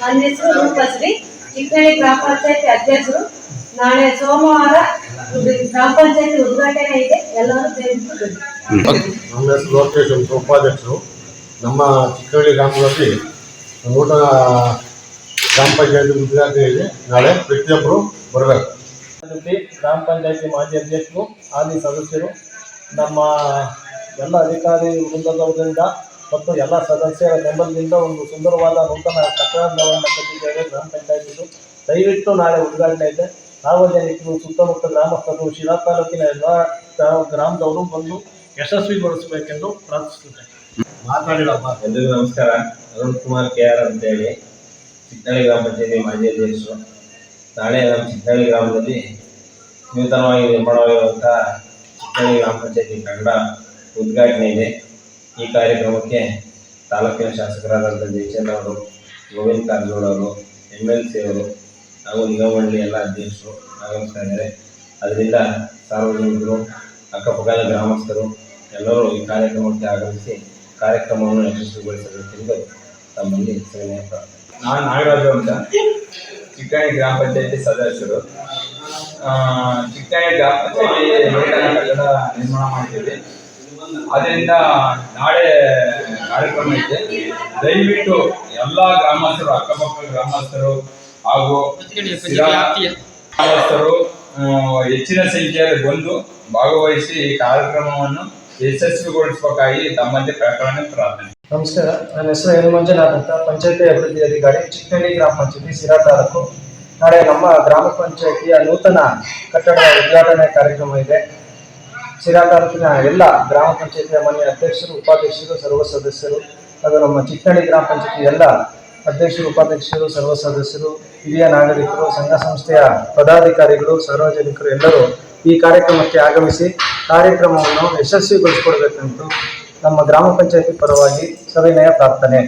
ನನ್ನ ಹೆಸರು ರೂಪಶ್ರೀ ಚಿಕ್ಕಳ್ಳಿ ಗ್ರಾಮ ಪಂಚಾಯತಿ ಅಧ್ಯಕ್ಷರು. ನಾಳೆ ಸೋಮವಾರ ಗ್ರಾಮ ಪಂಚಾಯತಿ ಉದ್ಘಾಟನೆ ಇದೆ. ಎಲ್ಲರೂ ನಮ್ಮ ಹೆಸರು ಲೋಕೇಶ್ ಅಂತ ಉಪಾಧ್ಯಕ್ಷರು. ನಮ್ಮ ಚಿಕ್ಕಹಳ್ಳಿ ಗ್ರಾಮದಲ್ಲಿ ನೂತನ ಗ್ರಾಮ ಪಂಚಾಯತಿ ಉದ್ಘಾಟನೆ ಇದೆ. ನಾಳೆ ಪ್ರತಿಯೊಬ್ಬರು ಬರಬೇಕು. ಗ್ರಾಮ ಪಂಚಾಯತಿ ಮಾಜಿ ಅಧ್ಯಕ್ಷರು ಹಾಲಿ ಸದಸ್ಯರು ನಮ್ಮ ಎಲ್ಲ ಅಧಿಕಾರಿ ವೃಂದದವರಿಂದ ಮತ್ತು ಎಲ್ಲ ಸದಸ್ಯರ ಬೆಂಬಲದಿಂದ ಒಂದು ಸುಂದರವಾದ ನೂತನ ಕಟ್ಟಡವನ್ನು ಕಟ್ಟಿದ್ದೇವೆ ಗ್ರಾಮ ಪಂಚಾಯತಿದು ದಯವಿಟ್ಟು ನಾಳೆ ಉದ್ಘಾಟನೆ ಇದೆ. ಸಾರ್ವಜನಿಕರು ಸುತ್ತಮುತ್ತ ಗ್ರಾಮಸ್ಥರು, ಶಿರಾ ತಾಲೂಕಿನ ಎಲ್ಲ ಗ್ರಾ- ಗ್ರಾಮದವರು ಬಂದು ಯಶಸ್ವಿಗೊಳಿಸಬೇಕೆಂದು ಪ್ರಾರ್ಥಿಸುತ್ತೇನೆ. ಮಾತಾಡಿರಪ್ಪ. ಎಲ್ಲರಿಗೂ ನಮಸ್ಕಾರ. ಅರುಣ್ ಕುಮಾರ್ ಕೆ ಆರ್ ಅಂತೇಳಿ ಚಿಕ್ಕನಳ್ಳಿ ಗ್ರಾಮ ಪಂಚಾಯತಿ ಮಾಜಿ ಅಧ್ಯಕ್ಷರು. ನಾಳೆ ನಮ್ಮ ಚಿಕ್ಕನಳ್ಳಿ ಗ್ರಾಮದಲ್ಲಿ ನೂತನವಾಗಿ ನಿರ್ಮಾಣವಾಗಿರುವಂಥ ಚಿಕ್ಕನಳ್ಳಿ ಗ್ರಾಮ ಪಂಚಾಯತಿ ಕನ್ನಡ ಉದ್ಘಾಟನೆ ಇದೆ. ಈ ಕಾರ್ಯಕ್ರಮಕ್ಕೆ ತಾಲೂಕಿನ ಶಾಸಕರಾದಂಥ ಜಯಚಂದ್ರ ಅವರು ಗೋವಿಂದ ಕಾರಜೋಳ ಅವರು ಎಂ ಎಲ್ ಸಿ ಅವರು ಹಾಗೂ ನಿಗಮಮಂಡಳಿ ಎಲ್ಲ ಅಧ್ಯಕ್ಷರು ಆಗಮಿಸ್ತಾ ಇದ್ದಾರೆ. ಅದರಿಂದ ಸಾರ್ವಜನಿಕರು ಅಕ್ಕಪಕ್ಕದ ಗ್ರಾಮಸ್ಥರು ಎಲ್ಲರೂ ಈ ಕಾರ್ಯಕ್ರಮಕ್ಕೆ ಆಗಮಿಸಿ ಕಾರ್ಯಕ್ರಮವನ್ನು ಯಶಸ್ವಿಗೊಳಿಸಬೇಕೆಂದು ತಮ್ಮಲ್ಲಿ ಸಲಹೆ ನಾನು ನಾಗರಾಜು ಅಂತ. ಚಿಕ್ಕಣಿ ಗ್ರಾಮ ಪಂಚಾಯತಿ ಸದಸ್ಯರು. ಆ, ಚಿಕ್ಕಣಿ ಗ್ರಾಮ ಪಂಚಾಯತಿ ನೂತನ ಕಟ್ಟಡ ನಿರ್ಮಾಣ ಮಾಡ್ತೀವಿ. ಅದರಿಂದ ನಾಳೆ ಕಾರ್ಯಕ್ರಮ ಇದೆ. ದಯವಿಟ್ಟು ಎಲ್ಲ ಗ್ರಾಮಸ್ಥರು ಅಕ್ಕಪಕ್ಕ ಗ್ರಾಮಸ್ಥರು ಹಾಗೂ ಸ್ಥಿರ ಗ್ರಾಮಸ್ಥರು ಹೆಚ್ಚಿನ ಸಂಖ್ಯೆಯಲ್ಲಿ ಬಂದು ಭಾಗವಹಿಸಿ ಈ ಕಾರ್ಯಕ್ರಮವನ್ನು ಯಶಸ್ವಿಗೊಳಿಸಬೇಕಾಗಿ ತಮ್ಮಲ್ಲಿ ಪ್ರಕರಣ ಪ್ರಾರ್ಥನೆ. ನಮಸ್ಕಾರ. ನನ್ನ ಹೆಸರು ಎನ್ ಮಂಜುನಾಥ್ ಅಂತ. ಪಂಚಾಯತಿ ಅಭಿವೃದ್ಧಿ ಅಧಿಕಾರಿ ಚಿಕ್ಕಹಳ್ಳಿ ಗ್ರಾಮ ಪಂಚಾಯತಿ ಸಿರಾ ತಾಲೂಕು. ನಾಳೆ ನಮ್ಮ ಗ್ರಾಮ ಪಂಚಾಯತಿಯ ನೂತನ ಕಟ್ಟಡ ಉದ್ಘಾಟನೆ ಕಾರ್ಯಕ್ರಮ ಇದೆ. ಸಿರಾ ತಾಲೂಕಿನ ಎಲ್ಲ ಗ್ರಾಮ ಪಂಚಾಯತಿಯ ಮಾನ್ಯ ಅಧ್ಯಕ್ಷರು, ಉಪಾಧ್ಯಕ್ಷರು ಸರ್ವ ಸದಸ್ಯರು ಹಾಗೂ ನಮ್ಮ ಚಿಕ್ಕಡಿ ಗ್ರಾಮ ಪಂಚಾಯತಿ ಎಲ್ಲ ಅಧ್ಯಕ್ಷರು, ಉಪಾಧ್ಯಕ್ಷರು ಸರ್ವ ಸದಸ್ಯರು ಹಿರಿಯ ನಾಗರಿಕರು, ಸಂಘ ಸಂಸ್ಥೆಯ ಪದಾಧಿಕಾರಿಗಳು, ಸಾರ್ವಜನಿಕರು ಎಲ್ಲರೂ ಈ ಕಾರ್ಯಕ್ರಮಕ್ಕೆ ಆಗಮಿಸಿ ಕಾರ್ಯಕ್ರಮವನ್ನು ಯಶಸ್ವಿಗೊಳಿಸಿಕೊಡ್ಬೇಕಂತೂ ನಮ್ಮ ಗ್ರಾಮ ಪಂಚಾಯತಿ ಪರವಾಗಿ ಸವಿನಯ ಪ್ರಾರ್ಥನೆ.